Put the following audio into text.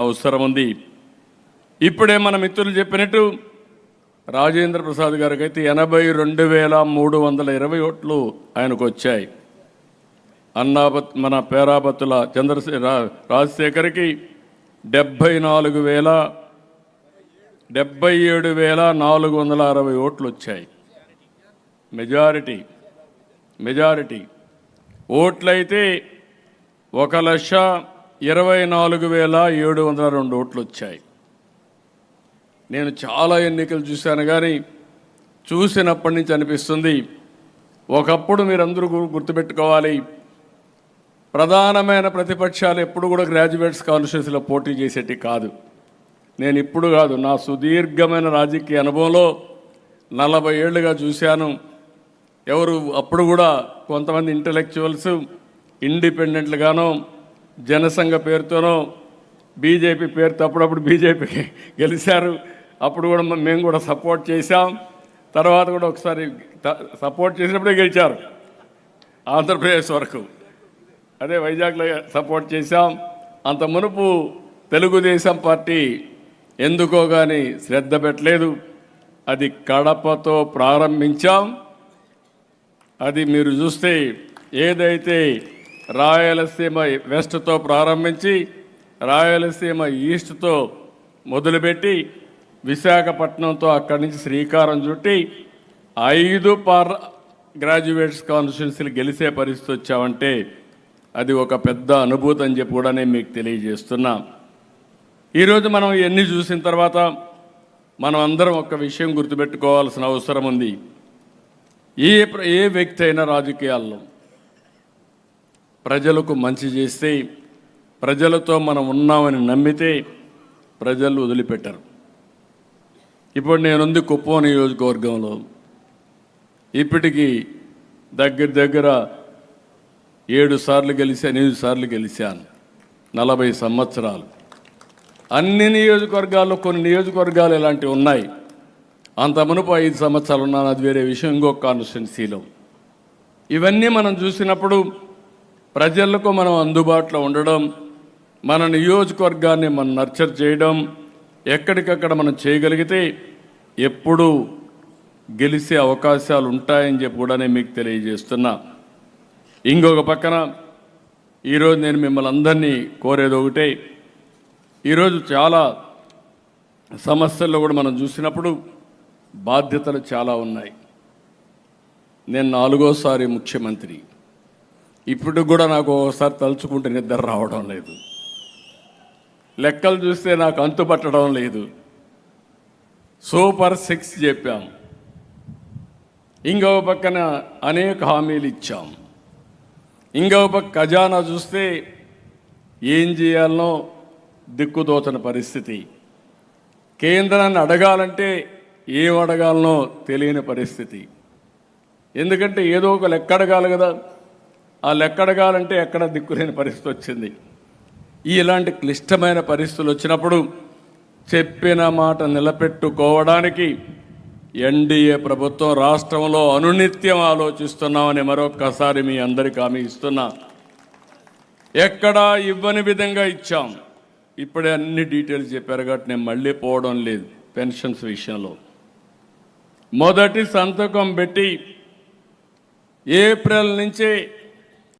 అవసరం ఉంది ఇప్పుడే మన మిత్రులు చెప్పినట్టు రాజేంద్ర ప్రసాద్ గారికి అయితే ఎనభై రెండు వేల మూడు వందల ఇరవై ఓట్లు ఆయనకు వచ్చాయి అన్నాబత్ మన పేరాబత్తుల చంద్రశే రా- రాజశేఖర్కి డెబ్భై నాలుగు వేల డెబ్భై ఏడు వేల నాలుగు వందల అరవై ఓట్లు వచ్చాయి మెజారిటీ మెజారిటీ. ఓట్లయితే ఒక లక్ష ఇరవై నాలుగు వేల ఏడు వందల రెండు ఓట్లు వచ్చాయి నేను చాలా ఎన్నికలు చూశాను కానీ చూసినప్పటి నుంచి అనిపిస్తుంది ఒకప్పుడు మీరందరూ గుర్తుపెట్టుకోవాలి ప్రధానమైన ప్రతిపక్షాలు ఎప్పుడు కూడా గ్రాడ్యుయేట్స్ కాన్స్టిట్యూన్సీలో పోటీ చేసేటి కాదు. నేను ఇప్పుడు కాదు నా సుదీర్ఘమైన రాజకీయ అనుభవంలో నలభై ఏళ్ళుగా చూశాను. ఎవరు అప్పుడు కూడా కొంతమంది ఇంటలెక్చువల్స్ ఇండిపెండెంట్లుగానో జనసంఘ పేరుతోనో బీజేపీ పేరుతో అప్పుడప్పుడు బీజేపీ గెలిచారు. అప్పుడు కూడా మేము కూడా సపోర్ట్ చేశాం. తర్వాత కూడా ఒకసారి త- సపోర్ట్ చేసినప్పుడే గెలిచారు. ఆంధ్రప్రదేశ్ వరకు. అదే వైజాగ్లో సపోర్ట్ చేశాం. అంత మునుపు తెలుగుదేశం పార్టీ ఎందుకో కానీ శ్రద్ధ పెట్టలేదు. అది కడపతో ప్రారంభించాం. అది మీరు చూస్తే ఏదైతే రాయలసీమ వెస్ట్తో ప్రారంభించి రాయలసీమ ఈస్ట్తో మొదలుపెట్టి విశాఖపట్నంతో అక్కడి నుంచి శ్రీకారం చుట్టి ఐదు పార్ గ్రాడ్యుయేట్స్ కాన్స్టిట్యున్సీలు గెలిచే పరిస్థితి వచ్చామంటే అది ఒక పెద్ద అనుభూతి అని చెప్పి కూడా నేను మీకు తెలియజేస్తున్నా. ఈరోజు మనం ఎన్ని చూసిన తర్వాత మనం అందరం ఒక విషయం గుర్తుపెట్టుకోవాల్సిన అవసరం ఉంది. ఏ ప్ర- ఏ వ్యక్తి అయినా రాజకీయాల్లో ప్రజలకు మంచి చేస్తే ప్రజలతో మనం ఉన్నామని నమ్మితే ప్రజలు వదిలిపెట్టరు. ఇప్పుడు నేనుంది కుప్పం నియోజకవర్గంలో. ఇప్పటికీ దగ్గర దగ్గర ఏడు సార్లు గెలిచి ఎనిమిది సార్లు గెలిచాను. నలభై సంవత్సరాలు. అన్ని నియోజకవర్గాల్లో కొన్ని నియోజకవర్గాలు ఇలాంటివి ఉన్నాయి. అంత మునుపు ఐదు సంవత్సరాలు ఉన్నాను అది వేరే విషయం. ఇంకొక కాన్స్టిట్యున్సీలో. ఇవన్నీ మనం చూసినప్పుడు ప్రజలకు మనం అందుబాటులో ఉండడం మన నియోజకవర్గాన్ని మనం నర్చర్ చేయడం ఎక్కడికక్కడ మనం చేయగలిగితే ఎప్పుడూ గెలిచే అవకాశాలు ఉంటాయని చెప్పి కూడా నేను మీకు తెలియజేస్తున్నా. ఇంకొక పక్కన ఈరోజు నేను మిమ్మల్ని అందరినీ కోరేది ఒకటే ఈరోజు చాలా సమస్యల్లో కూడా మనం చూసినప్పుడు బాధ్యతలు చాలా ఉన్నాయి. నేను నాలుగోసారి ముఖ్యమంత్రి ఇప్పుడు కూడా నాకు ఒకసారి తలుచుకుంటే నిద్ర రావడం లేదు. లెక్కలు చూస్తే నాకు అంతు పట్టడం లేదు. సూపర్ సిక్స్ చెప్పాం. ఇంకో పక్కన అనేక హామీలు ఇచ్చాం. ఇంకో పక్క ఖజానా చూస్తే ఏం చేయాలనో దిక్కుదోచన పరిస్థితి. కేంద్రాన్ని అడగాలంటే ఏం అడగాలనో తెలియని పరిస్థితి. ఎందుకంటే ఏదో ఒక లెక్క అడగాలి కదా. వాళ్ళు ఎక్కడగాలంటే ఎక్కడ దిక్కులేని పరిస్థితి వచ్చింది. ఇలాంటి క్లిష్టమైన పరిస్థితులు వచ్చినప్పుడు చెప్పిన మాట నిలబెట్టుకోవడానికి ఎన్డీఏ ప్రభుత్వం రాష్ట్రంలో అనునిత్యం ఆలోచిస్తున్నామని మరొక్కసారి మీ అందరికీ హామీ ఇస్తున్నా. ఎక్కడా ఇవ్వని విధంగా ఇచ్చాం. ఇప్పుడే అన్ని డీటెయిల్స్ చెప్పారు కాబట్టి నేను మళ్ళీ పోవడం లేదు పెన్షన్స్ విషయంలో. మొదటి సంతకం పెట్టి ఏప్రిల్ నుంచే